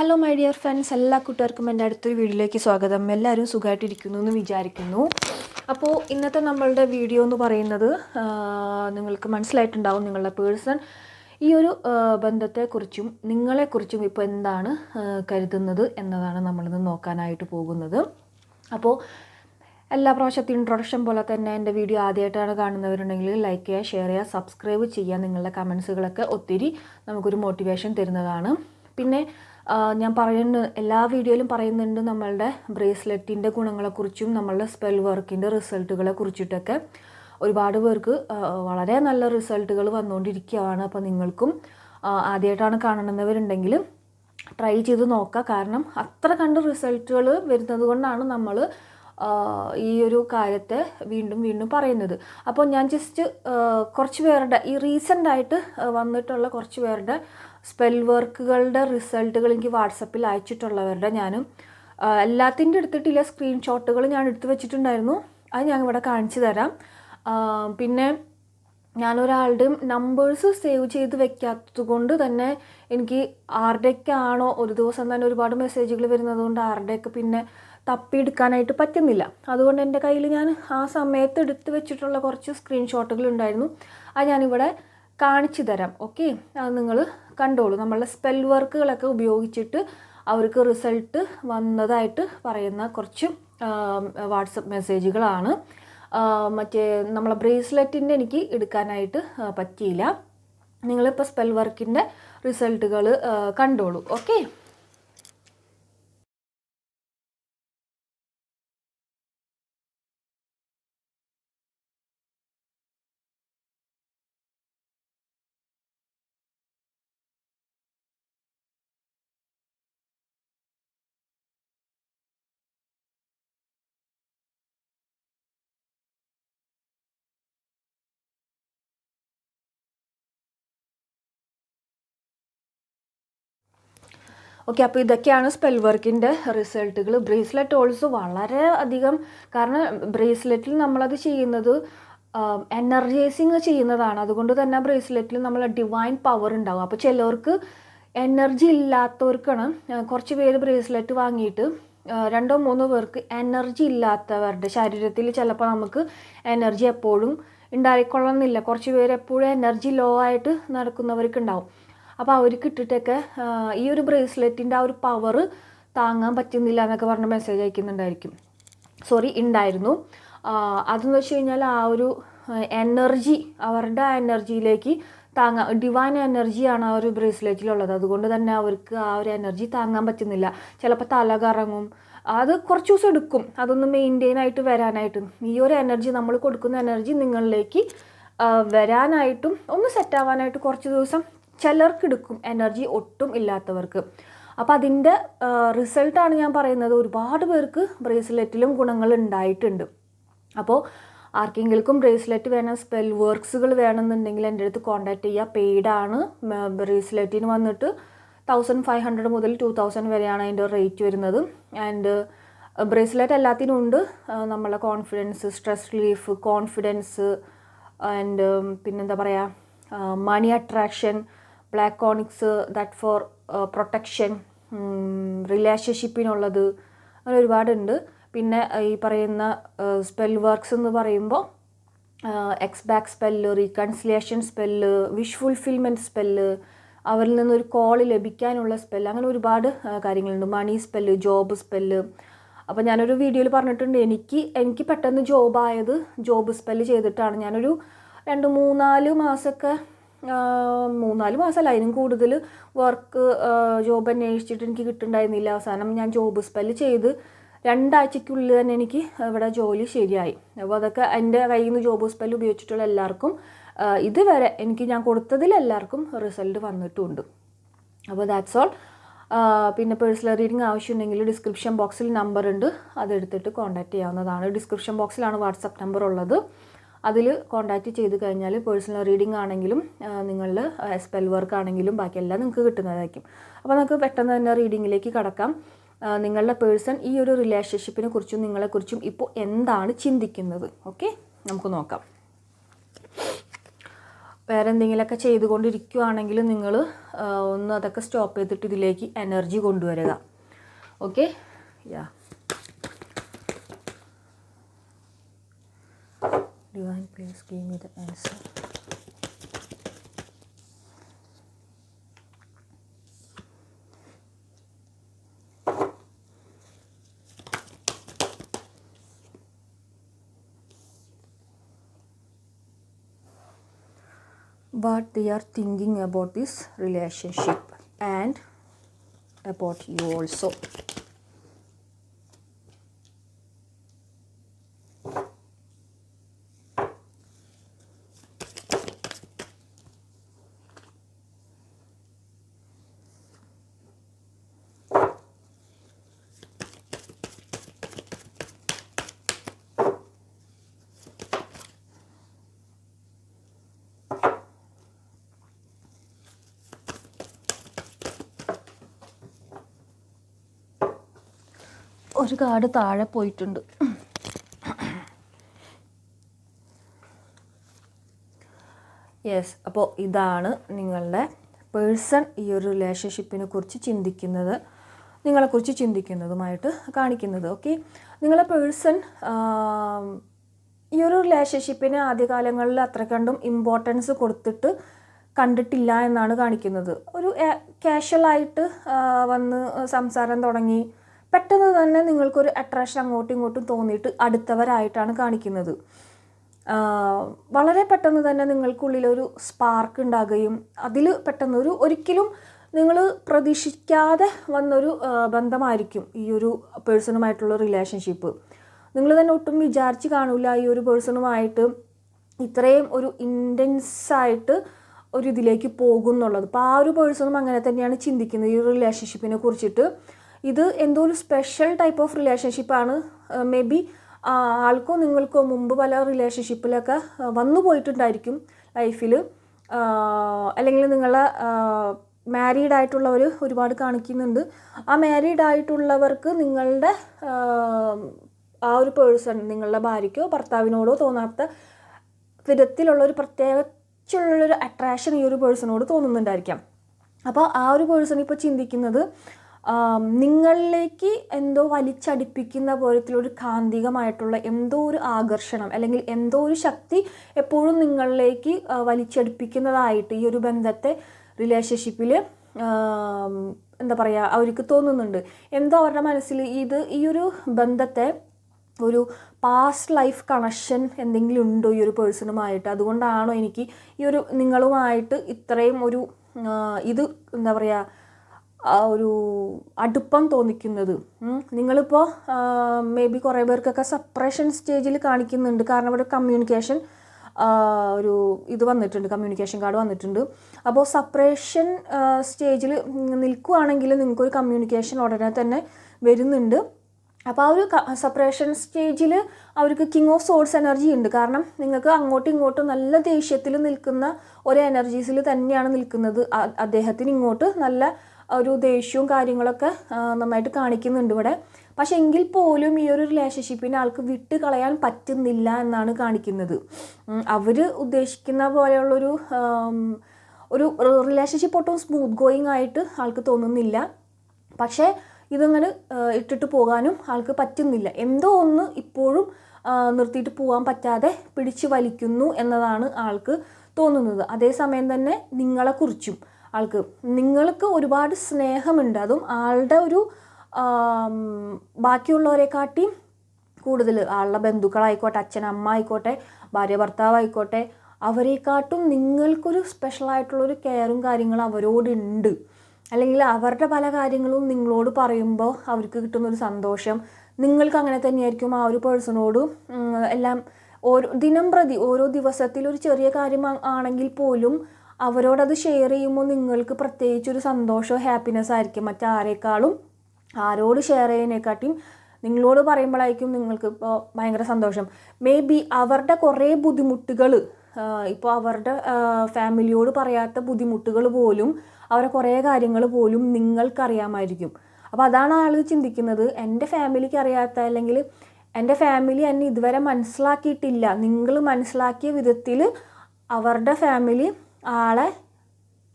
Hello my dear friends എല്ലാ കൂട്ടുകാർക്കും എന്റെ അടുത്തൊരു വീഡിയോയിലേക്ക് സ്വാഗതം. എല്ലാവരും സുഖമായിട്ടിരിക്കുന്നു എന്ന് വിചാരിക്കുന്നു. അപ്പോൾ ഇന്നത്തെ നമ്മളുടെ വീഡിയോ എന്ന് പറയുന്നത് നിങ്ങൾക്ക് മനസ്സിലായിട്ടുണ്ടാവും നിങ്ങളുടെ പേഴ്സൺ ഈ ഒരു ബന്ധത്തെക്കുറിച്ചും നിങ്ങളെക്കുറിച്ചും ഇപ്പോൾ എന്താണ് കരുതുന്നത് എന്നതാണ് നമ്മളിന്ന് നോക്കാനായിട്ട് പോകുന്നത്. അപ്പോൾ എല്ലാ പ്രാവശ്യത്തെ ഇൻട്രൊഡക്ഷൻ പോലെ തന്നെ എന്റെ വീഡിയോ ആദ്യമായിട്ടാണ് കാണുന്നവരുണ്ടെങ്കിൽ ലൈക്ക് ചെയ്യുക ഷെയർ ചെയ്യുക സബ്സ്ക്രൈബ് ചെയ്യുക. നിങ്ങളുടെ കമൻസുകളൊക്കെ ഒത്തിരി നമുക്കൊരു മോട്ടിവേഷൻ തരുന്നതാണ്. പിന്നെ ഞാൻ പറയുന്ന എല്ലാ വീഡിയോയിലും പറയുന്നുണ്ട് നമ്മളുടെ ബ്രേസ്ലെറ്റിന്റെ ഗുണങ്ങളെക്കുറിച്ചും നമ്മളുടെ സ്പെൽ വർക്കിന്റെ റിസൾട്ടുകളെ കുറിച്ചിട്ടൊക്കെ. ഒരുപാട് പേർക്ക് വളരെ നല്ല റിസൾട്ടുകൾ വന്നുകൊണ്ടിരിക്കുകയാണ്. അപ്പോൾ നിങ്ങൾക്കും ആദ്യമായിട്ടാണ് കാണണമെന്നവരുണ്ടെങ്കിൽ ട്രൈ ചെയ്ത് നോക്കുക. കാരണം അത്ര കണ്ട് റിസൾട്ടുകൾ വരുന്നത് കൊണ്ടാണ് നമ്മൾ ഈ ഒരു കാര്യത്തെ വീണ്ടും വീണ്ടും പറയുന്നത്. അപ്പോൾ ഞാൻ ജസ്റ്റ് കുറച്ച് പേരുടെ ഈ റീസെന്റായിട്ട് വന്നിട്ടുള്ള കുറച്ച് പേരുടെ സ്പെൽ വർക്കുകളുടെ റിസൾട്ടുകൾ എനിക്ക് വാട്സപ്പിൽ അയച്ചിട്ടുള്ളവരുടെ ഞാനും എല്ലാത്തിന്റെ എടുത്തിട്ടില്ല സ്ക്രീൻഷോട്ടുകൾ ഞാൻ എടുത്തു വെച്ചിട്ടുണ്ടായിരുന്നു. അത് ഞാൻ ഇവിടെ കാണിച്ചു തരാം. പിന്നെ ഞാനൊരാളുടെയും നമ്പേഴ്സ് സേവ് ചെയ്ത് വെക്കാത്തത് കൊണ്ട് തന്നെ എനിക്ക് ആരുടെയൊക്കെയാണോ ഒരു ദിവസം തന്നെ ഒരുപാട് മെസ്സേജുകൾ വരുന്നത് കൊണ്ട് ആരുടെയൊക്കെ പിന്നെ തപ്പിയെടുക്കാനായിട്ട് പറ്റുന്നില്ല. അതുകൊണ്ട് എന്റെ കയ്യിൽ ഞാൻ ആ സമയത്ത് എടുത്ത് വെച്ചിട്ടുള്ള കുറച്ച് സ്ക്രീൻഷോട്ടുകൾ ഉണ്ടായിരുന്നു. അത് ഞാനിവിടെ കാണിച്ചു തരാം. ഓക്കെ? അത് നിങ്ങൾ കണ്ടോളൂ. നമ്മളുടെ സ്പെൽ വർക്കുകളൊക്കെ ഉപയോഗിച്ചിട്ട് അവർക്ക് റിസൾട്ട് വന്നതായിട്ട് പറയുന്ന കുറച്ച് വാട്സപ്പ് മെസ്സേജുകളാണ് മറ്റേ നമ്മളെ ബ്രേസ്ലെറ്റിന്റെ എനിക്ക് എടുക്കാനായിട്ട് പറ്റിയില്ല. നിങ്ങളിപ്പോൾ സ്പെൽ വർക്കിന്റെ റിസൾട്ടുകൾ കണ്ടോളൂ. ഓക്കെ ഓക്കെ അപ്പോൾ ഇതൊക്കെയാണ് സ്പെൽ വർക്കിന്റെ റിസൾട്ടുകൾ ബ്രേസ്ലെറ്റ് ഓൾസോ വളരെ അധികം കാരണം ബ്രേസ്ലെറ്റിൽ നമ്മളത് ചെയ്യുന്നത് എനർജൈസിങ് ചെയ്യുന്നതാണ്. അതുകൊണ്ട് തന്നെ ബ്രേസ്ലെറ്റിൽ നമ്മൾ ഡിവൈൻ പവർ ഉണ്ടാകും അപ്പോൾ ചിലവർക്ക് എനർജി ഇല്ലാത്തവർക്കാണ് കുറച്ച് പേര് ബ്രേസ്ലെറ്റ് വാങ്ങിയിട്ട് രണ്ടോ മൂന്നോ പേർക്ക് എനർജി ഇല്ലാത്തവരുടെ ശരീരത്തിൽ ചിലപ്പോൾ നമുക്ക് എനർജി എപ്പോഴും ഉണ്ടായിക്കൊള്ളണമെന്നില്ല. കുറച്ച് പേര് എപ്പോഴും എനർജി ലോ ആയിട്ട് നടക്കുന്നവർക്ക് ഉണ്ടാവും. അപ്പോൾ അവർക്ക് ഇട്ടിട്ടൊക്കെ ഈ ഒരു ബ്രേസ്ലെറ്റിന്റെ ആ ഒരു പവർ താങ്ങാൻ പറ്റുന്നില്ല എന്നൊക്കെ പറഞ്ഞ് മെസ്സേജ് അയക്കുന്നുണ്ടായിരിക്കും. സോറി ഉണ്ടായിരുന്നു അതെന്ന് വെച്ച് കഴിഞ്ഞാൽ ആ ഒരു എനർജി അവരുടെ എനർജിയിലേക്ക് താങ്ങാൻ ഡിവൈൻ എനർജിയാണ് ആ ഒരു ബ്രേസ്ലെറ്റിലുള്ളത് അതുകൊണ്ട് തന്നെ അവർക്ക് ആ ഒരു എനർജി താങ്ങാൻ പറ്റുന്നില്ല. ചിലപ്പോൾ തല കറങ്ങും. അത് കുറച്ച് ദിവസം എടുക്കും. അതൊന്ന് മെയിന്റെയിൻ ആയിട്ട് വരാനായിട്ട്. ഈ ഒരു എനർജി നമ്മൾ കൊടുക്കുന്ന എനർജി നിങ്ങളിലേക്ക് വരാനായിട്ടും ഒന്ന് സെറ്റ് ആവാനായിട്ട് കുറച്ച് ദിവസം ചിലർക്ക് എടുക്കും എനർജി ഒട്ടും ഇല്ലാത്തവർക്ക്. അപ്പോൾ അതിന്റെ റിസൾട്ടാണ് ഞാൻ പറയുന്നത്. ഒരുപാട് പേർക്ക് ബ്രേസ്ലെറ്റിലും ഗുണങ്ങൾ ഉണ്ടായിട്ടുണ്ട്. അപ്പോൾ ആർക്കെങ്കിലും ബ്രേസ്ലെറ്റ് വേണം സ്പെൽ വർക്ക്സുകൾ വേണമെന്നുണ്ടെങ്കിൽ എന്റെ അടുത്ത് കോൺടാക്ട് ചെയ്യുക. പെയ്ഡാണ് ബ്രേസ്ലെറ്റിന് വന്നിട്ട് തൗസൻഡ് ഫൈവ് ഹൺഡ്രഡ് മുതൽ ടു തൗസൻഡ് വരെയാണ് അതിന്റെ റേറ്റ് വരുന്നത്. ആൻഡ് ബ്രേസ്ലെറ്റ് എല്ലാത്തിനും ഉണ്ട്. നമ്മളെ confidence stress relief confidence and പിന്നെന്താ പറയുക money attraction black onyx that for protection റിലേഷൻഷിപ്പിനുള്ളത് അങ്ങനെ ഒരുപാടുണ്ട്. പിന്നെ ഈ പറയുന്ന സ്പെൽ വർക്ക്സ് എന്ന് പറയുമ്പോൾ ex back spell reconciliation spell wish fulfilment spell അവരിൽ നിന്നൊരു കോൾ ലഭിക്കാനുള്ള സ്പെല്ല് അങ്ങനെ ഒരുപാട് കാര്യങ്ങളുണ്ട്. മണി സ്പെല്ല് ജോബ് സ്പെല്ല് അപ്പോൾ ഞാനൊരു വീഡിയോയിൽ പറഞ്ഞിട്ടുണ്ട് എനിക്ക് എനിക്ക് പെട്ടെന്ന് ജോബായത് ജോബ് സ്പെല്ല് ചെയ്തിട്ടാണ്. ഞാനൊരു രണ്ട് മൂന്നാൽ മാസമൊക്കെ മൂന്നാൽ മാസമല്ല. അതിനും കൂടുതൽ വർക്ക് ജോബ് അന്വേഷിച്ചിട്ട് എനിക്ക് കിട്ടുന്നുണ്ടായിരുന്നില്ല. അവസാനം ഞാൻ ജോബ് സ്പെല്ല് ചെയ്ത് രണ്ടാഴ്ചയ്ക്കുള്ളിൽ തന്നെ എനിക്ക് ഇവിടെ ജോലി ശരിയായി. അപ്പോൾ അതൊക്കെ എന്റെ കയ്യിൽ നിന്ന് ജോബ് സ്പെല്ല് ഉപയോഗിച്ചിട്ടുള്ള എല്ലാവർക്കും ഇതുവരെ എനിക്ക് ഞാൻ കൊടുത്തതിൽ എല്ലാവർക്കും റിസൾട്ട് വന്നിട്ടുണ്ട്. അപ്പോൾ ദാറ്റ്സ് ഓൾ പിന്നെ പേഴ്സണൽ റീഡിങ് ആവശ്യമുണ്ടെങ്കിൽ ഡിസ്ക്രിപ്ഷൻ ബോക്സിൽ നമ്പർ ഉണ്ട്. അതെടുത്തിട്ട് കോൺടാക്റ്റ് ചെയ്യാവുന്നതാണ്. ഡിസ്ക്രിപ്ഷൻ ബോക്സിലാണ് വാട്സപ്പ് നമ്പർ ഉള്ളത്. അതിൽ കോൺടാക്റ്റ് ചെയ്ത് കഴിഞ്ഞാൽ പേഴ്സണൽ റീഡിംഗ് ആണെങ്കിലും നിങ്ങളുടെ സ്പെൽ വർക്ക് ആണെങ്കിലും ബാക്കിയെല്ലാം നിങ്ങൾക്ക് കിട്ടുന്നതായിരിക്കും. അപ്പോൾ നമുക്ക് പെട്ടെന്ന് തന്നെ റീഡിങ്ങിലേക്ക് കടക്കാം. നിങ്ങളുടെ പേഴ്സൺ ഈ ഒരു റിലേഷൻഷിപ്പിനെ കുറിച്ചും നിങ്ങളെക്കുറിച്ചും ഇപ്പോൾ എന്താണ് ചിന്തിക്കുന്നത്? ഓക്കെ നമുക്ക് നോക്കാം. വേറെ എന്തെങ്കിലുമൊക്കെ ചെയ്തുകൊണ്ടിരിക്കുകയാണെങ്കിൽ നിങ്ങൾ ഒന്ന് അതൊക്കെ സ്റ്റോപ്പ് ചെയ്തിട്ട് ഇതിലേക്ക് എനർജി കൊണ്ടുവരിക. Okay? Yeah Divine, please give me the answer. But they are thinking about this relationship and about you also. ഒരു കാർഡ് താഴെ പോയിട്ടുണ്ട്. യെസ് അപ്പോൾ ഇതാണ് നിങ്ങളുടെ പേഴ്സൺ ഈ ഒരു റിലേഷൻഷിപ്പിനെ കുറിച്ച് ചിന്തിക്കുന്നത്. നിങ്ങളെക്കുറിച്ച് ചിന്തിക്കുന്നതുമായിട്ട് കാണിക്കുന്നത് ഓക്കെ നിങ്ങളെ പേഴ്സൺ ഈ ഒരു റിലേഷൻഷിപ്പിന് ആദ്യകാലങ്ങളിൽ അത്ര കണ്ടും ഇമ്പോർട്ടൻസ് കൊടുത്തിട്ട് കണ്ടിട്ടില്ല എന്നാണ് കാണിക്കുന്നത്. ഒരു കാഷ്വലായിട്ട് വന്ന് സംസാരം തുടങ്ങി പെട്ടെന്ന് തന്നെ നിങ്ങൾക്കൊരു അട്രാക്ഷൻ അങ്ങോട്ടും ഇങ്ങോട്ടും തോന്നിയിട്ട് അടുത്തവരായിട്ടാണ് കാണിക്കുന്നത്. വളരെ പെട്ടെന്ന് തന്നെ നിങ്ങൾക്കുള്ളിലൊരു സ്പാർക്ക് ഉണ്ടാകുകയും അതിൽ പെട്ടെന്ന് ഒരു ഒരിക്കലും നിങ്ങൾ പ്രതീക്ഷിക്കാതെ വന്നൊരു ബന്ധമായിരിക്കും ഈ ഒരു പേഴ്സണുമായിട്ടുള്ള റിലേഷൻഷിപ്പ് നിങ്ങൾ തന്നെ ഒട്ടും വിചാരിച്ച് കാണില്ല ഈ ഒരു പേഴ്സണുമായിട്ട് ഇത്രയും ഒരു ഇന്റൻസായിട്ട് ഒരു ഇതിലേക്ക് പോകും എന്നുള്ളത് അപ്പോൾ ആ ഒരു പേഴ്സണും അങ്ങനെ തന്നെയാണ് ചിന്തിക്കുന്നത് ഈ റിലേഷൻഷിപ്പിനെ കുറിച്ചിട്ട്. ഇത് എന്തോ ഒരു സ്പെഷ്യൽ ടൈപ്പ് ഓഫ് റിലേഷൻഷിപ്പാണ് മേ ബി ആൾക്കോ നിങ്ങൾക്കോ മുമ്പ് പല റിലേഷൻഷിപ്പിലൊക്കെ വന്നു പോയിട്ടുണ്ടായിരിക്കും ലൈഫിൽ അല്ലെങ്കിൽ നിങ്ങളെ മാരീഡ് ആയിട്ടുള്ളവർ ഒരുപാട് കാണിക്കുന്നുണ്ട്. ആ മാരീഡ് ആയിട്ടുള്ളവർക്ക് നിങ്ങളുടെ ആ ഒരു പേഴ്സൺ നിങ്ങളുടെ ഭാര്യയ്ക്കോ ഭർത്താവിനോടോ തോന്നാത്ത വിധത്തിലുള്ള ഒരു പ്രത്യേകിച്ചുള്ളൊരു അട്രാക്ഷൻ ഈ ഒരു പേഴ്സണോട് തോന്നുന്നുണ്ടായിരിക്കാം. അപ്പോൾ ആ ഒരു പേഴ്സൺ ഇപ്പോൾ ചിന്തിക്കുന്നത് നിങ്ങളിലേക്ക് എന്തോ വലിച്ചടിപ്പിക്കുന്ന പോലത്തിലൊരു കാന്തികമായിട്ടുള്ള എന്തോ ഒരു ആകർഷണം അല്ലെങ്കിൽ എന്തോ ഒരു ശക്തി എപ്പോഴും നിങ്ങളിലേക്ക് വലിച്ചടിപ്പിക്കുന്നതായിട്ട് ഈ ഒരു ബന്ധത്തെ റിലേഷൻഷിപ്പിൽ എന്താ പറയുക അവർക്ക് തോന്നുന്നുണ്ട്. എന്തോ അവരുടെ മനസ്സിൽ ഇത് ഈ ഒരു ബന്ധത്തെ ഒരു പാസ്റ്റ് ലൈഫ് കണക്ഷൻ എന്തെങ്കിലും ഉണ്ടോ ഈ ഒരു പേഴ്സണുമായിട്ട് അതുകൊണ്ടാണോ എനിക്ക് ഈ ഒരു നിങ്ങളുമായിട്ട് ഇത്രയും ഒരു ഇത് എന്താ പറയുക ആ ഒരു അടുപ്പം തോന്നിക്കുന്നത്. നിങ്ങളിപ്പോൾ മേ ബി കുറേ പേർക്കൊക്കെ സപ്പറേഷൻ സ്റ്റേജിൽ കാണിക്കുന്നുണ്ട്. കാരണം അവിടെ കമ്മ്യൂണിക്കേഷൻ ഒരു ഇത് വന്നിട്ടുണ്ട്. കമ്മ്യൂണിക്കേഷൻ കാർഡ് വന്നിട്ടുണ്ട്. അപ്പോൾ സപ്പറേഷൻ സ്റ്റേജിൽ നിൽക്കുകയാണെങ്കിൽ നിങ്ങൾക്കൊരു കമ്മ്യൂണിക്കേഷൻ ഉടനെ തന്നെ വരുന്നുണ്ട്. അപ്പോൾ ആ ഒരു സപ്പറേഷൻ സ്റ്റേജിൽ അവർക്ക് കിങ് ഓഫ് സോഴ്സ് എനർജി ഉണ്ട്. കാരണം നിങ്ങൾക്ക് അങ്ങോട്ടും ഇങ്ങോട്ടും നല്ല ദേഷ്യത്തിൽ നിൽക്കുന്ന ഒരു എനർജീസിൽ തന്നെയാണ് നിൽക്കുന്നത്. അദ്ദേഹത്തിന് ഇങ്ങോട്ട് നല്ല ഒരു ദേഷ്യവും കാര്യങ്ങളൊക്കെ നന്നായിട്ട് കാണിക്കുന്നുണ്ട് ഇവിടെ. പക്ഷെ എങ്കിൽ പോലും ഈ ഒരു റിലേഷൻഷിപ്പിനെ ആൾക്ക് വിട്ട് കളയാൻ പറ്റുന്നില്ല എന്നാണ് കാണിക്കുന്നത്. അവർ ഉദ്ദേശിക്കുന്ന പോലെയുള്ളൊരു ഒരു റിലേഷൻഷിപ്പ് ഒട്ടും സ്മൂത്ത് ഗോയിങ് ആയിട്ട് ആൾക്ക് തോന്നുന്നില്ല. പക്ഷേ ഇതങ്ങനെ ഇട്ടിട്ട് പോകാനും ആൾക്ക് പറ്റുന്നില്ല. എന്തോ ഒന്ന് ഇപ്പോഴും നിർത്തിയിട്ട് പോകാൻ പറ്റാതെ പിടിച്ചു വലിക്കുന്നു എന്നതാണ് ആൾക്ക് തോന്നുന്നത്. അതേസമയം തന്നെ നിങ്ങളെക്കുറിച്ചും ആൾക്ക് നിങ്ങൾക്ക് ഒരുപാട് സ്നേഹമുണ്ട്. അതും ആളുടെ ഒരു ബാക്കിയുള്ളവരെക്കാട്ടിയും കൂടുതൽ ആളുടെ ബന്ധുക്കളായിക്കോട്ടെ അച്ഛൻ അമ്മ ആയിക്കോട്ടെ ഭാര്യ ഭർത്താവ് ആയിക്കോട്ടെ അവരെക്കാട്ടും നിങ്ങൾക്കൊരു സ്പെഷ്യലായിട്ടുള്ളൊരു കെയറും കാര്യങ്ങളും അവരോടുണ്ട്. അല്ലെങ്കിൽ അവരുടെ പല കാര്യങ്ങളും നിങ്ങളോട് പറയുമ്പോൾ അവർക്ക് കിട്ടുന്ന ഒരു സന്തോഷം. നിങ്ങൾക്ക് അങ്ങനെ തന്നെയായിരിക്കും ആ ഒരു പേഴ്സണോട് എല്ലാം ഓരോ ദിനം പ്രതി ഓരോ ദിവസത്തിൽ ഒരു ചെറിയ കാര്യം ആണെങ്കിൽ പോലും അവരോടത് ഷെയർ ചെയ്യുമ്പോൾ നിങ്ങൾക്ക് പ്രത്യേകിച്ചൊരു സന്തോഷമോ ഹാപ്പിനെസ് ആയിരിക്കും. മറ്റാരേക്കാളും ആരോട് ഷെയർ ചെയ്യുന്നതിനെക്കാട്ടിയും നിങ്ങളോട് പറയുമ്പോഴായിരിക്കും നിങ്ങൾക്ക് ഇപ്പോൾ ഭയങ്കര സന്തോഷം. മേ ബി അവരുടെ കുറേ ബുദ്ധിമുട്ടുകൾ ഇപ്പോൾ അവരുടെ ഫാമിലിയോട് പറയാത്ത ബുദ്ധിമുട്ടുകൾ പോലും അവരെ കുറേ കാര്യങ്ങൾ പോലും നിങ്ങൾക്കറിയാമായിരിക്കും. അപ്പോൾ അതാണ് ആൾ ചിന്തിക്കുന്നത്. എന്റെ ഫാമിലിക്ക് അറിയാത്ത അല്ലെങ്കിൽ എന്റെ ഫാമിലി എന്നെ ഇതുവരെ മനസ്സിലാക്കിയിട്ടില്ല. നിങ്ങൾ മനസ്സിലാക്കിയ വിധത്തിൽ അവരുടെ ഫാമിലി ആളെ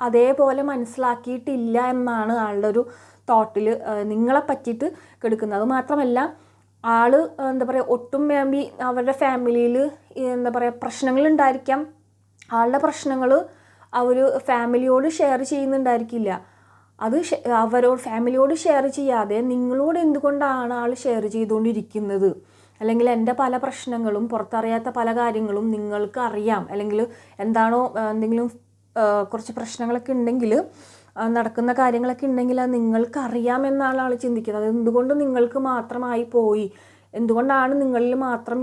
അതേപോലെ മനസ്സിലാക്കിയിട്ടില്ല എന്നാണ് ആളുടെ ഒരു തോട്ടിൽ നിങ്ങളെ പറ്റിയിട്ട് കെടുക്കുന്നത്. മാത്രമല്ല ആൾ എന്താ പറയുക ഒട്ടും വേമ്പി അവരുടെ ഫാമിലിയിൽ എന്താ പറയുക പ്രശ്നങ്ങൾ ഉണ്ടായിരിക്കാം ആളുടെ പ്രശ്നങ്ങൾ അവർ ഫാമിലിയോട് ഷെയർ ചെയ്യുന്നുണ്ടായിരിക്കില്ല. അത് അവരോട് ഫാമിലിയോട് ഷെയർ ചെയ്യാതെ നിങ്ങളോട് എന്തുകൊണ്ടാണ് ആൾ ഷെയർ ചെയ്തുകൊണ്ടിരിക്കുന്നത്? അല്ലെങ്കിൽ എന്റെ പല പ്രശ്നങ്ങളും പുറത്തറിയാത്ത പല കാര്യങ്ങളും നിങ്ങൾക്ക് അറിയാം. അല്ലെങ്കിൽ എന്താണോ എന്തെങ്കിലും കുറച്ച് പ്രശ്നങ്ങളൊക്കെ ഉണ്ടെങ്കിൽ നടക്കുന്ന കാര്യങ്ങളൊക്കെ ഉണ്ടെങ്കിൽ അത് നിങ്ങൾക്ക് അറിയാമെന്നാണ് ആൾ ചിന്തിക്കുന്നത്. എന്തുകൊണ്ട് നിങ്ങൾക്ക് മാത്രമായി പോയി? എന്തുകൊണ്ടാണ് നിങ്ങളിൽ മാത്രം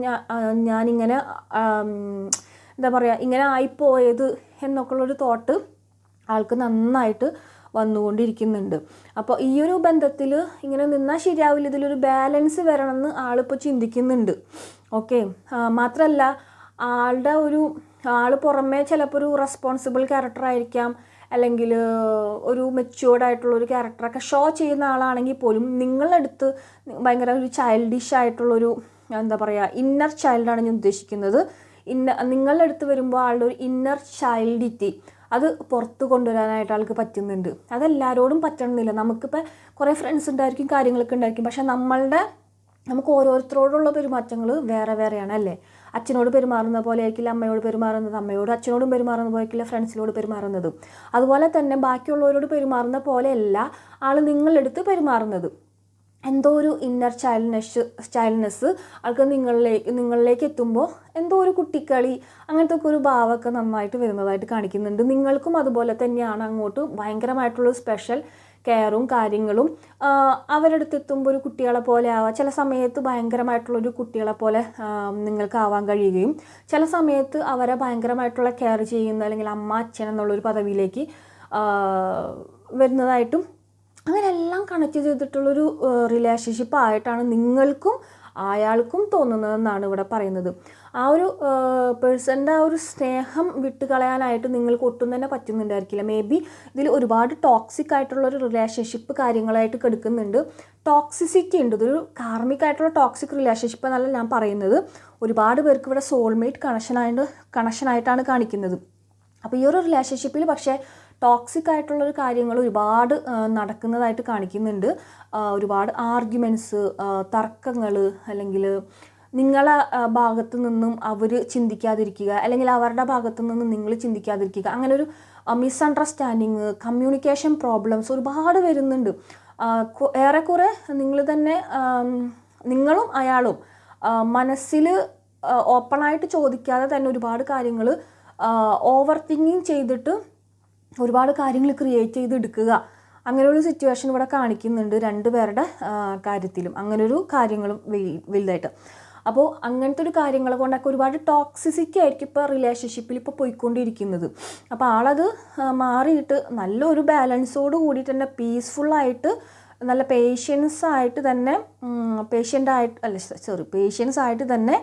ഞാൻ ഇങ്ങനെ എന്താ പറയുക ഇങ്ങനെ ആയിപ്പോയത് എന്നൊക്കെയുള്ളൊരു തോട്ട് ആൾക്ക് നന്നായിട്ട് വന്നുകൊണ്ടിരിക്കുന്നുണ്ട്. അപ്പോൾ ഈ ഒരു ബന്ധത്തിൽ ഇങ്ങനെ നിന്നാൽ ശരിയാവില്ല. ഇതിലൊരു ബാലൻസ് വരണമെന്ന് ആളിപ്പോൾ ചിന്തിക്കുന്നുണ്ട്. ഓക്കെ മാത്രമല്ല ആളുടെ ഒരു ആൾ പുറമേ ചിലപ്പോൾ ഒരു റെസ്പോൺസിബിൾ ക്യാരക്ടർ ആയിരിക്കാം. അല്ലെങ്കിൽ ഒരു മെച്യൂർഡ് ആയിട്ടുള്ള ഒരു ക്യാരക്ടറൊക്കെ ഷോ ചെയ്യുന്ന ആളാണെങ്കിൽ പോലും നിങ്ങളടുത്ത് ഭയങ്കര ഒരു ചൈൽഡിഷ് ആയിട്ടുള്ളൊരു എന്താ പറയുക ഇന്നർ ചൈൽഡാണ് ഞാൻ ഉദ്ദേശിക്കുന്നത്. ഇന്ന നിങ്ങളുടെ അടുത്ത് വരുമ്പോൾ ആളുടെ ഒരു ഇന്നർ ചൈൽഡിറ്റി അത് പുറത്ത് കൊണ്ടുവരാനായിട്ട് ആൾക്ക് പറ്റുന്നുണ്ട്. അതെല്ലാവരോടും പറ്റണമെന്നില്ല നമുക്കിപ്പോൾ കുറേ ഫ്രണ്ട്സ് ഉണ്ടായിരിക്കും കാര്യങ്ങളൊക്കെ ഉണ്ടായിരിക്കും. പക്ഷേ നമ്മളുടെ നമുക്ക് ഓരോരുത്തരോടുള്ള പെരുമാറ്റങ്ങൾ വേറെ വേറെയാണ് അല്ലേ? അച്ഛനോട് പെരുമാറുന്ന പോലെ ആയിരിക്കില്ല അമ്മയോട് പെരുമാറുന്നത് അമ്മയോട് അച്ഛനോടും പെരുമാറുന്ന പോലെ ആയിരിക്കില്ല ഫ്രണ്ട്സിനോട് പെരുമാറുന്നത്. അതുപോലെ തന്നെ ബാക്കിയുള്ളവരോട് പെരുമാറുന്ന പോലെയല്ല ആൾ നിങ്ങളെടുത്ത് പെരുമാറുന്നത്. എന്തോ ഒരു ഇന്നർ ചൈൽഡ്നെസ് ചൈൽഡ്നെസ് ആൾക്ക് നിങ്ങളിലേക്ക് നിങ്ങളിലേക്ക് എത്തുമ്പോൾ എന്തോ ഒരു കുട്ടിക്കളി അങ്ങനത്തെ ഒക്കെ ഒരു ഭാവമൊക്കെ നന്നായിട്ട് വരുന്നതായിട്ട് കാണിക്കുന്നുണ്ട്. നിങ്ങൾക്കും അതുപോലെ തന്നെയാണ് അങ്ങോട്ട് ഭയങ്കരമായിട്ടുള്ള സ്പെഷ്യൽ കെയറും കാര്യങ്ങളും. അവരുടെ അടുത്ത് എത്തുമ്പോൾ ഒരു കുട്ടികളെ പോലെ ആവാം. ചില സമയത്ത് ഭയങ്കരമായിട്ടുള്ള ഒരു കുട്ടികളെ പോലെ നിങ്ങൾക്ക് ആവാൻ കഴിയുകയും ചില സമയത്ത് അവരെ ഭയങ്കരമായിട്ടുള്ള കെയർ ചെയ്യുന്ന അല്ലെങ്കിൽ അമ്മ അച്ഛൻ എന്നുള്ളൊരു പദവിയിലേക്ക് വരുന്നതായിട്ടും അങ്ങനെ എല്ലാം കണക്ട് ചെയ്തിട്ടുള്ളൊരു റിലേഷൻഷിപ്പ് ആയിട്ടാണ് നിങ്ങൾക്കും അയാൾക്കും തോന്നുന്നതെന്നാണ് ഇവിടെ പറയുന്നത്. ആ ഒരു പേഴ്സന്റെ ആ ഒരു സ്നേഹം വിട്ടുകളയാനായിട്ട് നിങ്ങൾക്ക് ഒട്ടും തന്നെ പറ്റുന്നുണ്ടായിരിക്കില്ല. മേ ബി ഇതിൽ ഒരുപാട് ടോക്സിക് ആയിട്ടുള്ളൊരു റിലേഷൻഷിപ്പ് കാര്യങ്ങളായിട്ട് കെടുക്കുന്നുണ്ട്. ടോക്സിസിറ്റി ഉണ്ട്. ഇതൊരു കാർമിക് ആയിട്ടുള്ള ടോക്സിക് റിലേഷൻഷിപ്പ് എന്നല്ല ഞാൻ പറയുന്നത്. ഒരുപാട് പേർക്ക് ഇവിടെ സോൾമേറ്റ് കണക്ഷനായിട്ട് കണക്ഷനായിട്ടാണ് കാണിക്കുന്നത്. അപ്പോൾ ഈ ഒരു റിലേഷൻഷിപ്പിൽ പക്ഷേ ടോക്സിക് ആയിട്ടുള്ളൊരു കാര്യങ്ങൾ ഒരുപാട് നടക്കുന്നതായിട്ട് കാണിക്കുന്നുണ്ട്. ഒരുപാട് ആർഗ്യുമെന്റ്സ് തർക്കങ്ങൾ അല്ലെങ്കിൽ നിങ്ങളെ ഭാഗത്തു നിന്നും അവർ ചിന്തിക്കാതിരിക്കുക അല്ലെങ്കിൽ അവരുടെ ഭാഗത്തു നിന്നും നിങ്ങൾ ചിന്തിക്കാതിരിക്കുക അങ്ങനെ ഒരു മിസ്അണ്ടർസ്റ്റാൻഡിങ് കമ്മ്യൂണിക്കേഷൻ പ്രോബ്ലംസ് ഒരുപാട് വരുന്നുണ്ട്. ഏറെക്കുറെ നിങ്ങൾ തന്നെ നിങ്ങളും അയാളും മനസ്സിൽ ഓപ്പണായിട്ട് ചോദിക്കാതെ തന്നെ ഒരുപാട് കാര്യങ്ങൾ ഓവർ തിങ്കിങ് ചെയ്തിട്ട് ഒരുപാട് കാര്യങ്ങൾ ക്രിയേറ്റ് ചെയ്തെടുക്കുക അങ്ങനെ ഒരു സിറ്റുവേഷൻ ഇവിടെ കാണിക്കുന്നുണ്ട് രണ്ട് പേരുടെ കാര്യത്തിലും. അങ്ങനൊരു കാര്യങ്ങളും വലുതായിട്ട്. അപ്പോൾ അങ്ങനത്തെ ഒരു കാര്യങ്ങളെ കൊണ്ടൊക്കെ ഒരുപാട് ടോക്സിസിറ്റി ആയിരിക്കും ഇപ്പോൾ റിലേഷൻഷിപ്പിൽ ഇപ്പോൾ പോയിക്കൊണ്ടിരിക്കുന്നത്. അപ്പോൾ ആളത് മാറിയിട്ട് നല്ലൊരു ബാലൻസോട് കൂടി തന്നെ പീസ്ഫുള്ളായിട്ട് നല്ല പേഷ്യൻസ് ആയിട്ട് തന്നെ പേഷ്യന്റ് ആയിട്ട് അല്ല സോറി പേഷ്യൻസ് ആയിട്ട് തന്നെ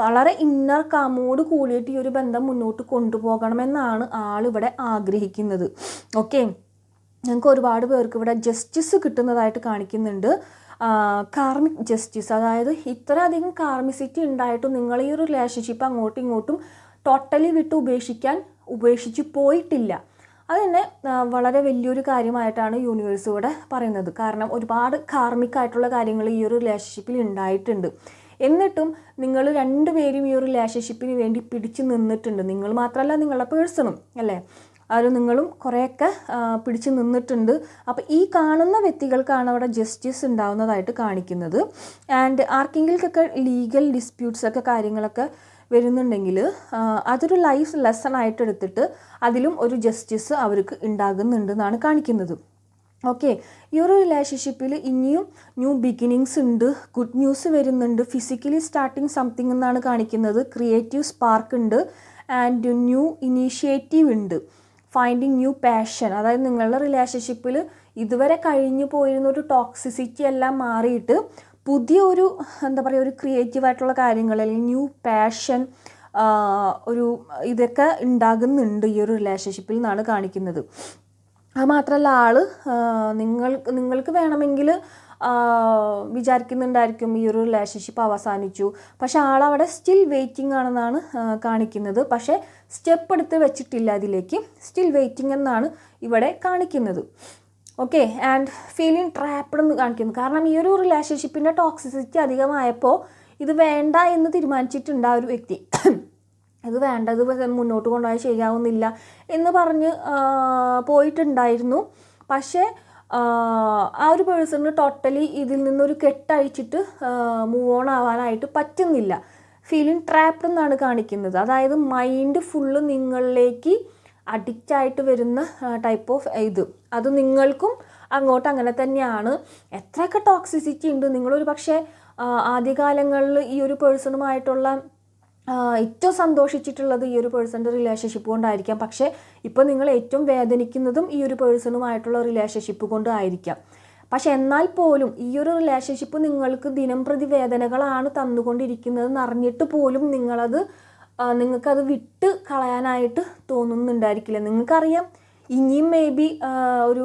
വളരെ ഇന്നർ കാമോട് കൂടിയിട്ട് ഈ ഒരു ബന്ധം മുന്നോട്ട് കൊണ്ടുപോകണമെന്നാണ് ആളിവിടെ ആഗ്രഹിക്കുന്നത്. ഓക്കെ ഞങ്ങൾക്ക് ഒരുപാട് പേർക്ക് ഇവിടെ ജസ്റ്റിസ് കിട്ടുന്നതായിട്ട് കാണിക്കുന്നുണ്ട്. കാർമിക് ജസ്റ്റിസ് അതായത് ഇത്രയധികം കാർമിസിറ്റി ഉണ്ടായിട്ടും നിങ്ങൾ ഈ ഒരു റിലേഷൻഷിപ്പ് അങ്ങോട്ടും ഇങ്ങോട്ടും ടോട്ടലി വിട്ട് ഉപേക്ഷിക്കാൻ ഉപേക്ഷിച്ച് പോയിട്ടില്ല. അത് തന്നെ വളരെ വലിയൊരു കാര്യമായിട്ടാണ് യൂണിവേഴ്സ് ഇവിടെ പറയുന്നത്. കാരണം ഒരുപാട് കാർമിക് ആയിട്ടുള്ള കാര്യങ്ങൾ ഈ ഒരു റിലേഷൻഷിപ്പിൽ ഉണ്ടായിട്ടുണ്ട്. എന്നിട്ടും നിങ്ങൾ രണ്ടുപേരും ഈ ഒരു റിലേഷൻഷിപ്പിന് വേണ്ടി പിടിച്ചു നിന്നിട്ടുണ്ട്. നിങ്ങൾ മാത്രമല്ല നിങ്ങളുടെ പേഴ്സണും അല്ലേ? അത് നിങ്ങളും കുറേയൊക്കെ പിടിച്ചു നിന്നിട്ടുണ്ട്. അപ്പോൾ ഈ കാണുന്ന വ്യക്തികൾക്കാണ് അവിടെ ജസ്റ്റിസ് ഉണ്ടാവുന്നതായിട്ട് കാണിക്കുന്നത്. ആൻഡ് ആർക്കെങ്കിലൊക്കെ ലീഗൽ ഡിസ്പ്യൂട്ട്സ് ഒക്കെ കാര്യങ്ങളൊക്കെ വരുന്നുണ്ടെങ്കിൽ അതൊരു ലൈഫ് ലെസൺ ആയിട്ട് എടുത്തിട്ട് അതിലും ഒരു ജസ്റ്റിസ് അവർക്ക് ഉണ്ടാകുന്നുണ്ടെന്നാണ് കാണിക്കുന്നത്. ഓക്കെ ഈ ഒരു റിലേഷൻഷിപ്പിൽ ഇനിയും ന്യൂ ബിഗിനിങ്സ് ഉണ്ട് ഗുഡ് ന്യൂസ് വരുന്നുണ്ട്. ഫിസിക്കലി സ്റ്റാർട്ടിങ് സംതിങ് എന്നാണ് കാണിക്കുന്നത്. ക്രിയേറ്റീവ് സ്പാർക്ക് ഉണ്ട് ആൻഡ് ന്യൂ ഇനീഷ്യേറ്റീവ് ഉണ്ട്. ഫൈൻഡിങ് ന്യൂ പാഷൻ അതായത് നിങ്ങളുടെ റിലേഷൻഷിപ്പിൽ ഇതുവരെ കഴിഞ്ഞു പോയിരുന്ന ഒരു ടോക്സിസിറ്റി എല്ലാം മാറിയിട്ട് പുതിയ ഒരു എന്താ പറയുക ഒരു ക്രിയേറ്റീവ് ആയിട്ടുള്ള കാര്യങ്ങൾ അല്ലെങ്കിൽ ന്യൂ പാഷൻ ഒരു ഇതൊക്കെ ഉണ്ടാകുന്നുണ്ട് ഈ ഒരു റിലേഷൻഷിപ്പിൽ നിന്നാണ് കാണിക്കുന്നത്. അത് മാത്രമല്ല ആൾ നിങ്ങൾ നിങ്ങൾക്ക് വേണമെങ്കിൽ വിചാരിക്കുന്നുണ്ടായിരിക്കും ഈ ഒരു റിലേഷൻഷിപ്പ് അവസാനിച്ചു. പക്ഷെ ആളവിടെ സ്റ്റിൽ വെയിറ്റിംഗ് ആണെന്നാണ് കാണിക്കുന്നത്. പക്ഷേ സ്റ്റെപ്പ് എടുത്ത് വെച്ചിട്ടില്ല അതിലേക്ക്. സ്റ്റിൽ വെയിറ്റിംഗ് എന്നാണ് ഇവിടെ കാണിക്കുന്നത്. ഓക്കെ ആൻഡ് ഫീലിംഗ് ട്രാപ്ഡ് എന്ന് കാണിക്കുന്നു. കാരണം ഈ ഒരു റിലേഷൻഷിപ്പിന്റെ ടോക്സിസിറ്റി അധികമായപ്പോൾ ഇത് വേണ്ട എന്ന് തീരുമാനിച്ചിട്ടുണ്ട് ആ ഒരു വ്യക്തി. ഇത് വേണ്ടത് മുന്നോട്ട് കൊണ്ടുപോയാൽ ശരിയാവുന്നില്ല എന്ന് പറഞ്ഞ് പോയിട്ടുണ്ടായിരുന്നു. പക്ഷേ ആ, ഒരു പേഴ്സണിന് ടോട്ടലി ഇതിൽ നിന്നൊരു കെട്ടഴിച്ചിട്ട് മൂവ് ഓൺ ആവാനായിട്ട് പറ്റുന്നില്ല. ഫീലിംഗ് ട്രാപ്ഡ് എന്നാണ് കാണിക്കുന്നത്. അതായത് മൈൻഡ് ഫുള്ള് നിങ്ങളിലേക്ക് അഡിക്റ്റ് ആയിട്ട് വരുന്ന ടൈപ്പ് ഓഫ് ഇത്. അത് നിങ്ങൾക്കും അങ്ങോട്ട് അങ്ങനെ തന്നെയാണ്. എത്രയൊക്കെ ടോക്സിസിറ്റി ഉണ്ട്. നിങ്ങളൊരു പക്ഷേ ആദ്യകാലങ്ങളിൽ ഈ ഒരു പേഴ്സണുമായിട്ടുള്ള ഏറ്റവും സന്തോഷിച്ചിട്ടുള്ളത് ഈ ഒരു പേഴ്സന്റെ റിലേഷൻഷിപ്പ് കൊണ്ടായിരിക്കാം. പക്ഷേ ഇപ്പോൾ നിങ്ങൾ ഏറ്റവും വേദനിക്കുന്നതും ഈ ഒരു പേഴ്സണുമായിട്ടുള്ള റിലേഷൻഷിപ്പ് കൊണ്ടായിരിക്കാം പക്ഷെ എന്നാൽ പോലും ഈ ഒരു റിലേഷൻഷിപ്പ് നിങ്ങൾക്ക് ദിനം പ്രതി വേദനകളാണ് തന്നുകൊണ്ടിരിക്കുന്നതെന്ന് അറിഞ്ഞിട്ട് പോലും നിങ്ങളത് നിങ്ങൾക്കത് വിട്ട് കളയാനായിട്ട് തോന്നുന്നുണ്ടായിരിക്കില്ല. നിങ്ങൾക്കറിയാം ഇനിയും മേ ബി ഒരു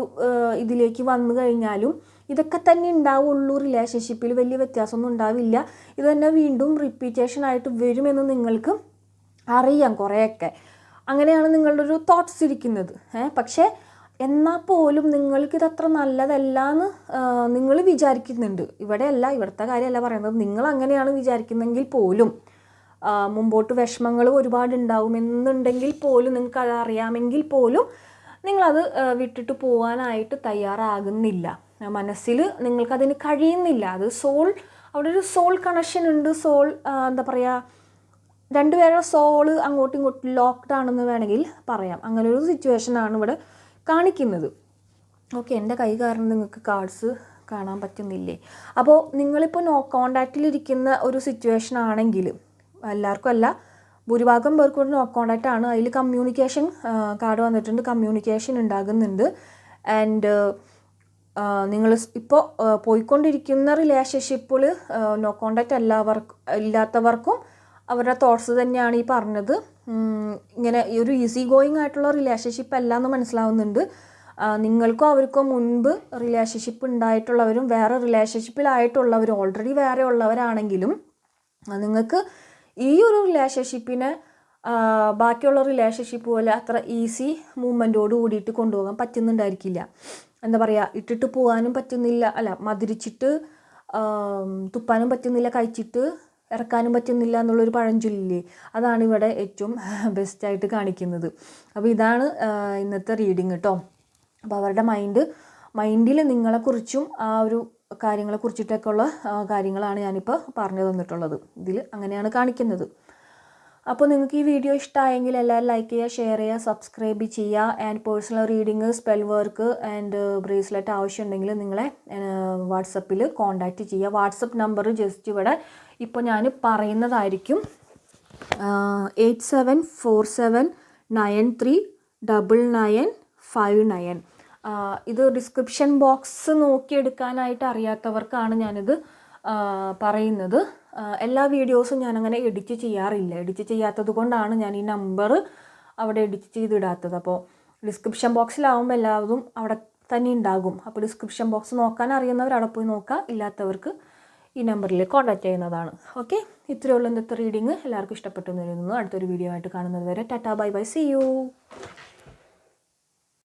ഇതിലേക്ക് വന്നു കഴിഞ്ഞാലും ഇതൊക്കെ തന്നെ ഉണ്ടാവുള്ളൂ. റിലേഷൻഷിപ്പിൽ വലിയ വ്യത്യാസമൊന്നും ഉണ്ടാവില്ല. ഇത് തന്നെ വീണ്ടും റിപ്പീറ്റേഷൻ ആയിട്ട് വരുമെന്ന് നിങ്ങൾക്ക് അറിയാം കുറേയൊക്കെ. അങ്ങനെയാണ് നിങ്ങളുടെ ഒരു തോട്ട്സ് ഇരിക്കുന്നത്. ഏഹ് പക്ഷേ എന്നാൽ പോലും നിങ്ങൾക്ക് അത്ര നല്ലതല്ല എന്ന് നിങ്ങൾ വിചാരിക്കുന്നുണ്ട്. ഇവിടെയല്ല ഇവിടുത്തെ കാര്യമല്ല പറയുന്നത്. നിങ്ങൾ അങ്ങനെയാണ് വിചാരിക്കുന്നതെങ്കിൽ പോലും മുമ്പോട്ട് വിഷമങ്ങൾ ഒരുപാട് ഉണ്ടാകുമെന്നുണ്ടെങ്കിൽ പോലും നിങ്ങൾക്ക് അത് അറിയാമെങ്കിൽ പോലും നിങ്ങളത് വിട്ടിട്ട് പോകാനായിട്ട് തയ്യാറാകുന്നില്ല. മനസ്സിൽ നിങ്ങൾക്കതിന് കഴിയുന്നില്ല. അത് സോൾ അവിടെ ഒരു സോൾ കണക്ഷൻ ഉണ്ട് സോൾ എന്താ പറയുക രണ്ടുപേരുടെ സോൾ അങ്ങോട്ടും ഇങ്ങോട്ടും ലോക്ക്ഡ് ആണെന്ന് വേണമെങ്കിൽ പറയാം. അങ്ങനെ ഒരു സിറ്റുവേഷനാണ് ഇവിടെ കാണിക്കുന്നത്. ഓക്കെ എന്റെ കൈ കാരണം നിങ്ങൾക്ക് കാർഡ്സ് കാണാൻ പറ്റുന്നില്ലേ? അപ്പോൾ നിങ്ങളിപ്പോൾ നോ കോണ്ടാക്റ്റിലിരിക്കുന്ന ഒരു സിറ്റുവേഷൻ ആണെങ്കിൽ എല്ലാവർക്കും അല്ല ഭൂരിഭാഗം പേർക്കും നോ കോണ്ടാക്റ്റ് ആണ്. അതിൽ കമ്മ്യൂണിക്കേഷൻ കാർഡ് വന്നിട്ടുണ്ട്. കമ്മ്യൂണിക്കേഷൻ ഉണ്ടാകുന്നുണ്ട്. ആൻഡ് നിങ്ങൾ ഇപ്പോൾ പോയിക്കൊണ്ടിരിക്കുന്ന റിലേഷൻഷിപ്പിൽ നോ കോണ്ടാക്റ്റ് എല്ലാവർക്കും ഇല്ലാത്തവർക്കും അവരുടെ തോട്ട്സ് തന്നെയാണ് ഈ പറഞ്ഞത്. ഇങ്ങനെ ഒരു ഈസി ഗോയിങ് ആയിട്ടുള്ള റിലേഷൻഷിപ്പ് അല്ല എന്ന് മനസ്സിലാവുന്നുണ്ട് നിങ്ങൾക്കും അവർക്കും മുൻപ് റിലേഷൻഷിപ്പ് ഉണ്ടായിട്ടുള്ളവരും വേറെ റിലേഷൻഷിപ്പിലായിട്ടുള്ളവരും ഓൾറെഡി വേറെ ഉള്ളവരാണെങ്കിലും നിങ്ങൾക്ക് ഈ ഒരു റിലേഷൻഷിപ്പിനെ ബാക്കിയുള്ള റിലേഷൻഷിപ്പ് പോലെ അത്ര ഈസി മൂവ്മെന്റോട് കൂടിയിട്ട് കൊണ്ടുപോകാൻ പറ്റുന്നുണ്ടായിരിക്കില്ല. എന്താ പറയുക ഇട്ടിട്ട് പോകാനും പറ്റുന്നില്ല. അല്ല മധുരിച്ചിട്ട് തുപ്പാനും പറ്റുന്നില്ല കഴിച്ചിട്ട് ഇറക്കാനും പറ്റുന്നില്ല എന്നുള്ളൊരു പഴഞ്ചൊല്ലില്ലേ? അതാണ് ഇവിടെ ഏറ്റവും ബെസ്റ്റായിട്ട് കാണിക്കുന്നത്. അപ്പോൾ ഇതാണ് ഇന്നത്തെ റീഡിങ് കേട്ടോ അപ്പോൾ അവരുടെ മൈൻഡ് മൈൻഡിൽ നിങ്ങളെക്കുറിച്ചും ആ ഒരു കാര്യങ്ങളെ കുറിച്ചിട്ടൊക്കെയുള്ള ആ, കാര്യങ്ങളാണ് ഞാനിപ്പോൾ പറഞ്ഞു തന്നിട്ടുള്ളത്. ഇതിൽ അങ്ങനെയാണ് കാണിക്കുന്നത്. അപ്പോൾ നിങ്ങൾക്ക് ഈ വീഡിയോ ഇഷ്ടമായെങ്കിൽ എല്ലാവരും ലൈക്ക് ചെയ്യുക ഷെയർ ചെയ്യുക സബ്സ്ക്രൈബ് ചെയ്യുക. And personal reading spell work and bracelet ആവശ്യമുണ്ടെങ്കിൽ നിങ്ങളെ വാട്സപ്പിൽ കോൺടാക്റ്റ് ചെയ്യുക. വാട്സപ്പ് നമ്പർ ജസ്റ്റ് ഇവിടെ ഇപ്പോൾ ഞാൻ പറയുന്നതായിരിക്കും. Eight seven four seven nine three double nine five nine ഇത് ഡിസ്ക്രിപ്ഷൻ ബോക്സ് നോക്കിയെടുക്കാനായിട്ട് അറിയാത്തവർക്കാണ് ഞാനിത് പറയുന്നത്. എല്ലാ വീഡിയോസും ഞാനങ്ങനെ എഡിറ്റ് ചെയ്യാറില്ല. എഡിറ്റ് ചെയ്യാത്തത് കൊണ്ടാണ് ഞാൻ ഈ നമ്പർ അവിടെ എഡിറ്റ് ചെയ്തിടാത്തത്. അപ്പോൾ ഡിസ്ക്രിപ്ഷൻ ബോക്സിലാവുമ്പോൾ എല്ലാവരും അവിടെ തന്നെ ഉണ്ടാകും. അപ്പോൾ ഡിസ്ക്രിപ്ഷൻ ബോക്സ് നോക്കാൻ അറിയുന്നവർ അവിടെ പോയി നോക്കുക ഇല്ലാത്തവർക്ക് ഈ നമ്പറിൽ കോൺടാക്റ്റ് ചെയ്യുന്നതാണ്. ഓക്കെ? ഉള്ളൂ ഇന്നത്തെ റീഡിങ്. എല്ലാവർക്കും ഇഷ്ടപ്പെട്ടു എന്ന് കരുതുന്നു. അടുത്തൊരു വീഡിയോ ആയിട്ട് കാണുന്നത് വരെ tata bye bye. See you